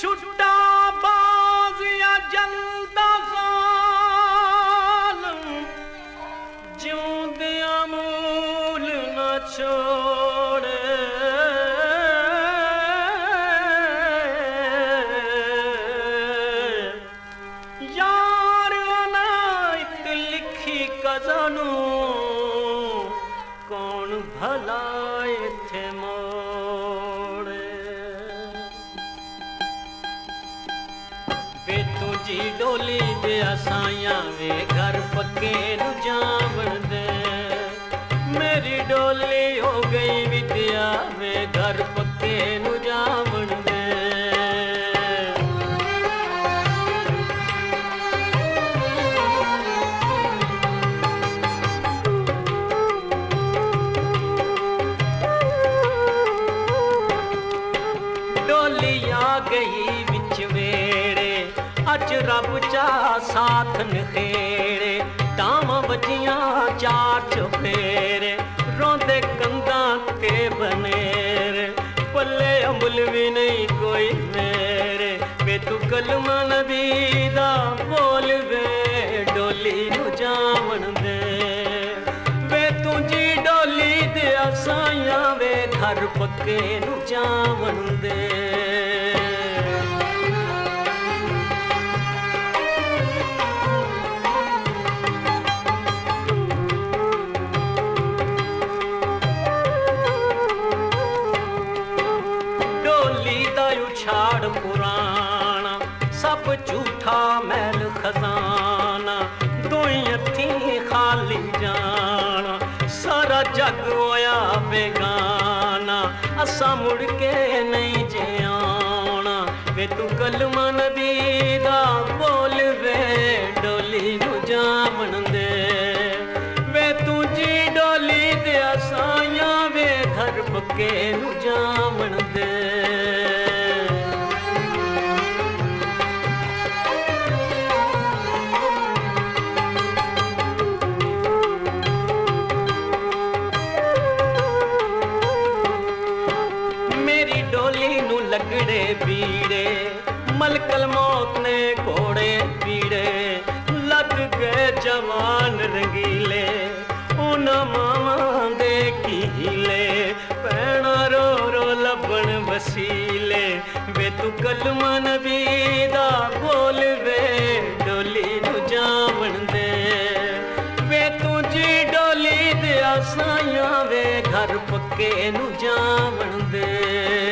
ছুটা বাজিয়া জলদা সাল জিউদে আমূল না ছোড়ে ইয়ার অনাইত লিখি কজনু। কোন ਡੋਲੀ ਦੇ ਵੇ ਘਰ ਪੱਕੇ ਨੂੰ ਜਾਵਣ ਦੇ। ਮੇਰੀ ਡੋਲੀ ਹੋ ਗਈ ਵਿਦਿਆ ਵੇ ਘਰ ਪੱਕੇ ਨੂੰ ਵੀ ਨਹੀਂ ਕੋਈ ਮੇਰੇ, ਵੇ ਤੂੰ ਕਲਮਾ ਨਬੀ ਦਾ ਬੋਲ ਵੇ, ਡੋਲੀ ਨੂੰ ਜਾਵਣ ਦੇ। ਵੇ ਤੂੰ ਜੀ ਡੋਲੀ ਦੇ ਅਸਾਈਆਂ ਵੇ, ਘਰ ਪੱਕੇ ਨੂੰ ਜਾਵਣ ਦੇ। ਕਲਮਾ ਨਬੀ ਦਾ ਬੋਲ ਵੇ, ਡੋਲੀ ਨੂੰ ਜਾਵਣ ਦੇ। ਵੇ ਤੂੰ ਜੀ ਡੋਲੀ ਤੇ ਅਸਾਈਆਂ ਵੇ, ਘਰ ਪੱਕੇ ਨੂੰ ਡੋਲੀ ਪੀੜੇ, ਮਲਕਲ ਮੌਤ ਨੇ ਕੋੜੇ ਪੀੜੇ, ਲੱਗ ਗਏ ਜਵਾਨ ਰੰਗੀਲੇ, ਉਹਨਾਂ ਮਾਵਾਂ ਦੇ ਕੀਲੇ ਹੀਲੇ ਪੈਣਾ ਰੋ ਰੋ ਲੱਭਣ ਵਸੀਲੇ, ਵੇ ਤੂੰ ਕਲਮਾ ਨਬੀ ਦਾ ਬੋਲ ਵੇ, ਡੋਲੀ ਨੂੰ ਜਾਵਣ ਦੇ। ਵੇ ਤੂੰ ਜੀ ਡੋਲੀ ਦੇ ਆਸਾਈਆਂ ਵੇ, ਘਰ ਪੱਕੇ ਨੂੰ ਜਾਵਣ ਦੇ।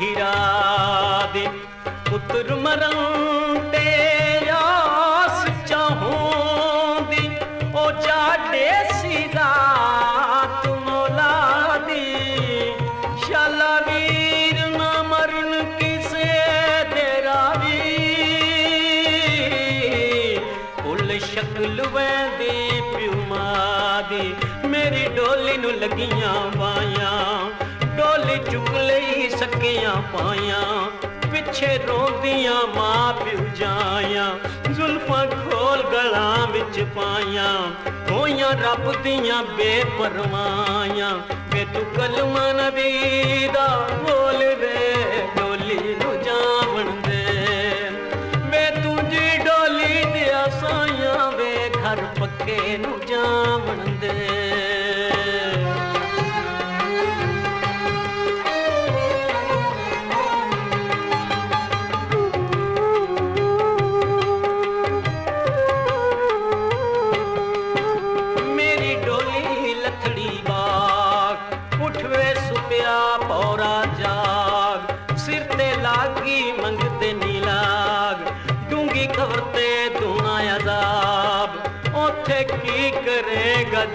ਸੰਗਤ ਭੀਰਾ ਪੁੱਤਰ ਮਰਨ ਤੇ ਆਸ ਚਾਹੂੰ ਦੀ ਉਹ ਜਾਡੇ ਸੀ ਰਾਤ ਮੌਲਾ ਦੀ। ਸ਼ਾਲਾ ਵੀਰ ਨਾ ਮਰਨ ਕਿਸੇ ਤੇਰਾ ਵੀ ਫੁੱਲ ਸ਼ਕਲ ਵੈਦੀ ਪਿਉਮਾ ਦੀ ਮੇਰੀ ਡੋਲੀ ਨੂੰ ਲੱਗੀਆਂ ਬਾਹਾਂ ਡੋਲੀ ਚੁੱਕ ਲਈ ਸਕੀਆਂ ਪਾਈਆਂ ਪਿੱਛੇ ਰੋਂਦੀਆਂ ਮਾਂ ਪਿਉ ਜਾਇਆ ਜ਼ੁਲਫਾਂ ਖੋਲ ਗਲਾਂ ਵਿੱਚ ਪਾਈਆਂ ਹੋਈਆਂ ਰੱਬ ਦੀਆਂ ਬੇਪਰਵਾਹਾਂ ਵੇ ਤੂੰ ਕਲਮਾ ਨਬੀ ਦਾ ਬੋਲ ਵੇ ਡੋਲੀ ਨੂੰ ਜਾਵਣ ਦੇ। ਵੇ ਤੂੰ ਜੀ ਡੋਲੀ ਦੇ ਆਸਾਈਆਂ ਵੇ, ਘਰ ਪੱਕੇ ਨੂੰ ਜਾਵਣ ਦੇ।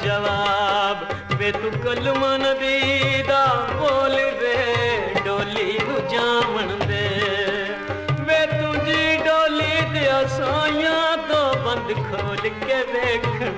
ਜਵਾਬ। ਵੇ ਤੂੰ ਕਲਮ ਨਬੀ ਦਾ ਬੋਲ ਵੇ, ਡੋਲੀ ਨੂੰ ਜਾਮਣ ਦੇ। ਵੇ ਤੂੰ ਜੀ ਡੋਲੀ ਤੇ ਅਸਾਈਆਂ ਤੋਂ ਬੰਦ ਖੋਲ ਕੇ ਵੇਖਣ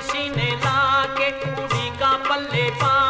ਪਸੀਨੇ ਲਾ ਕੇ ਕੁੜੀ ਕਾ ਪੱਲੇ ਪਾ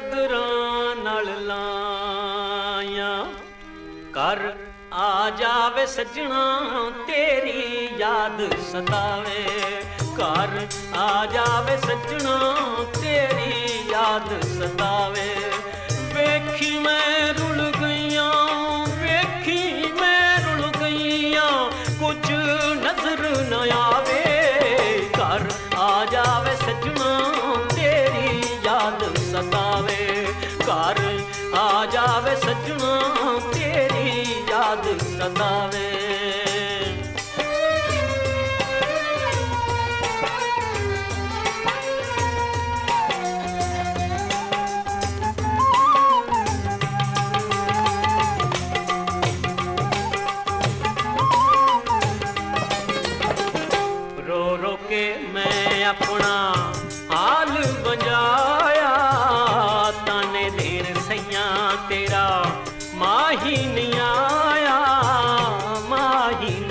ਕਦਰਾਂ ਨਾਲ ਲਾਇਆ ਕਰ ਆ ਜਾਵੇ ਸੱਜਣਾ, ਤੇਰੀ ਯਾਦ ਸਤਾਵੇ। ਕਰ ਆ ਜਾਵੇ ਸੱਜਣਾ, ਤੇਰੀ ਯਾਦ ਸਤਾਵੇ। ਵੇਖੀ ਮੈਂ ਰੁਲ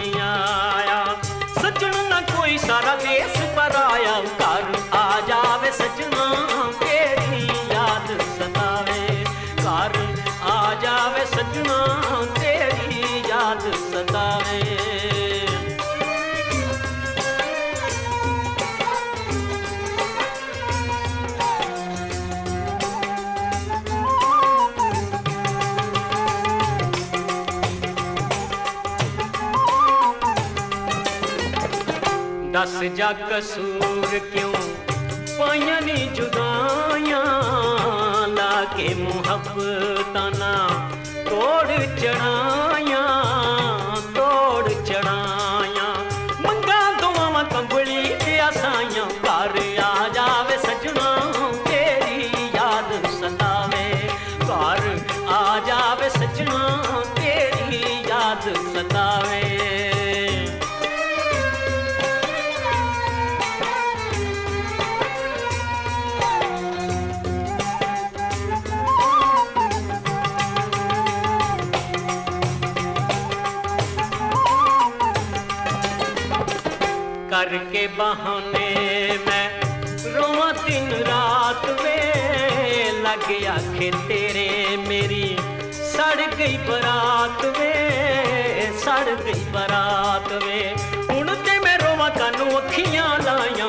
मैया ਦੱਸ ਜਾ ਕਸੂਰ ਕਿਉਂ? ਪਾਈਆਂ ਨਹੀਂ ਜੁਦਾਈਆਂ ਲਾ ਕੇ ਮੁਹੱਬਤਾਂ ਨਾ ਕੋੜ ਚੜਾਈਆਂ ਕਰਕੇ ਬਹਾਨੇ ਮੈਂ ਰੋਵਾਂ ਦਿਨ ਰਾਤ ਵੇ। ਲੱਗ ਆਖੇ ਤੇਰੇ ਮੇਰੀ ਸੜ ਗਈ ਬਰਾਤ ਵੇ। ਸੜ ਗਈ ਬਰਾਤ ਵੇ। ਹੁਣ ਤੇ ਮੈਂ ਰੋਵਾਂ ਕਾਨੂੰ ਅੱਖੀਆਂ ਲਾਈਆਂ